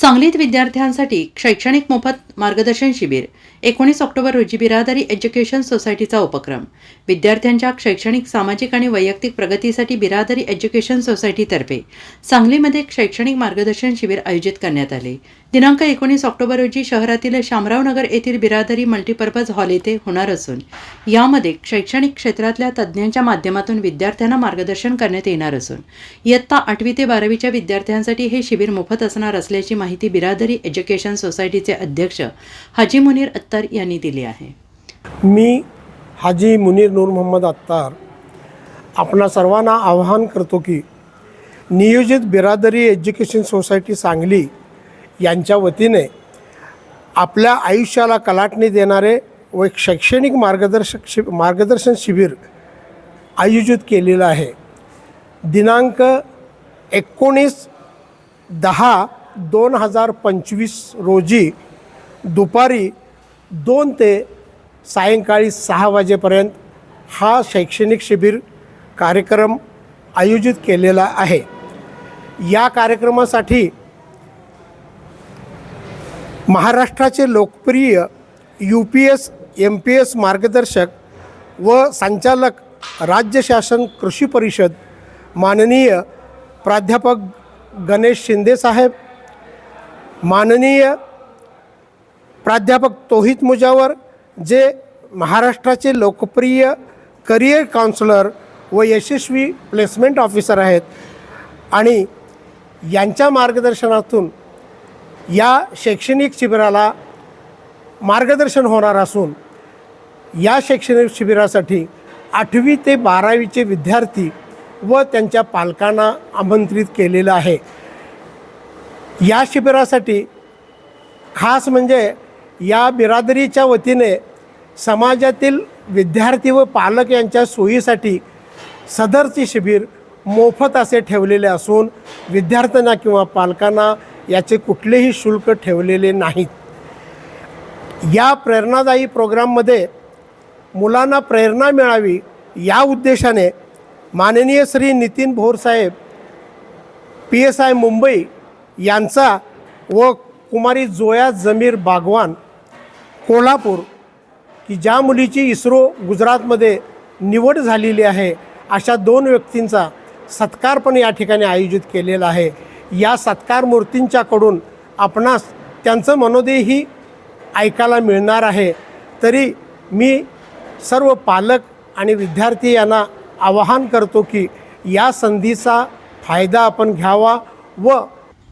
सांगलीत विद्यार्थ्यांसाठी शैक्षणिक मोफत मार्गदर्शन शिबिर. एकोणीस ऑक्टोबर रोजी बिरादरी एज्युकेशन सोसायटीचा उपक्रम. विद्यार्थ्यांच्या शैक्षणिक सामाजिक आणि वैयक्तिक प्रगतीसाठी बिरादरी एज्युकेशन सोसायटीतर्फे सांगलीमध्ये शैक्षणिक मार्गदर्शन शिबिर आयोजित करण्यात आले. दिनांक एकोणीस ऑक्टोबर रोजी शहरातील शामरावनगर येथील बिरादरी मल्टीपर्पज हॉल येथे होणार असून यामध्ये शैक्षणिक क्षेत्रातल्या तज्ज्ञांच्या माध्यमातून विद्यार्थ्यांना मार्गदर्शन करण्यात येणार असून इयत्ता आठवी ते बारावीच्या विद्यार्थ्यांसाठी हे शिबिर मोफत असणार असल्याची माहिती माहिती बिरादरी एज्युकेशन सोसायटीचे अध्यक्ष हाजी मुनीर अत्तार यांनी दिली आहे. मी हाजी मुनीर नूर मोहम्मद अत्तार आपणा सर्वांना आवाहन करतो की नियोजित बिरादरी एज्युकेशन सोसायटी सांगली यांच्या वतीने आपल्या आयुष्याला कलाटणी देणारे व एक शैक्षणिक मार्गदर्शक शि मार्गदर्शन शिबिर आयोजित केलेलं आहे. दिनांक एकोणीस दहा दोन हजार पंचवीस रोजी दुपारी दोन ते सायंकाळी सहा वाजेपर्यंत हा शैक्षणिक शिबिर कार्यक्रम आयोजित केलेला आहे. या कार्यक्रमासाठी महाराष्ट्राचे लोकप्रिय U P S M P S मार्गदर्शक व संचालक राज्य शासन कृषी परिषद माननीय प्राध्यापक गणेश शिंदेसाहेब माननीय प्राध्यापक तोहित मुजावर जे महाराष्ट्राचे लोकप्रिय करिअर काउन्सलर व यशस्वी प्लेसमेंट ऑफिसर आहेत आणि यांच्या मार्गदर्शनातून या शैक्षणिक शिबिराला मार्गदर्शन होणार असून या शैक्षणिक शिबिरासाठी आठवी ते बारावीचे विद्यार्थी व त्यांच्या पालकांना आमंत्रित केलेलं आहे. या शिबिरासाठी खास म्हणजे या बिरादरीच्या वतीने समाजातील विद्यार्थी व पालक यांच्या सोयीसाठी सदरचे शिबिर मोफत असे ठेवलेले असून विद्यार्थ्यांना किंवा पालकांना याचे कुठलेही शुल्क ठेवलेले नाहीत. या प्रेरणादायी प्रोग्राममध्ये मुलांना प्रेरणा मिळावी या उद्देशाने माननीय श्री नितीन भोरसाहेब पी एस आय मुंबई यांचा व कुमारी जोया जमीर बागवान कोल्हापूर की ज्या मुलीची इस्रो गुजरातमध्ये निवड झालेली आहे अशा दोन व्यक्तींचा सत्कार पण या ठिकाणी आयोजित केलेला आहे. या सत्कार मूर्तींच्याकडून आपणास त्यांचं मनोदेही ऐकायला मिळणार आहे. तरी मी सर्व पालक आणि विद्यार्थी यांना आवाहन करतो की या संधीचा फायदा आपण घ्यावा व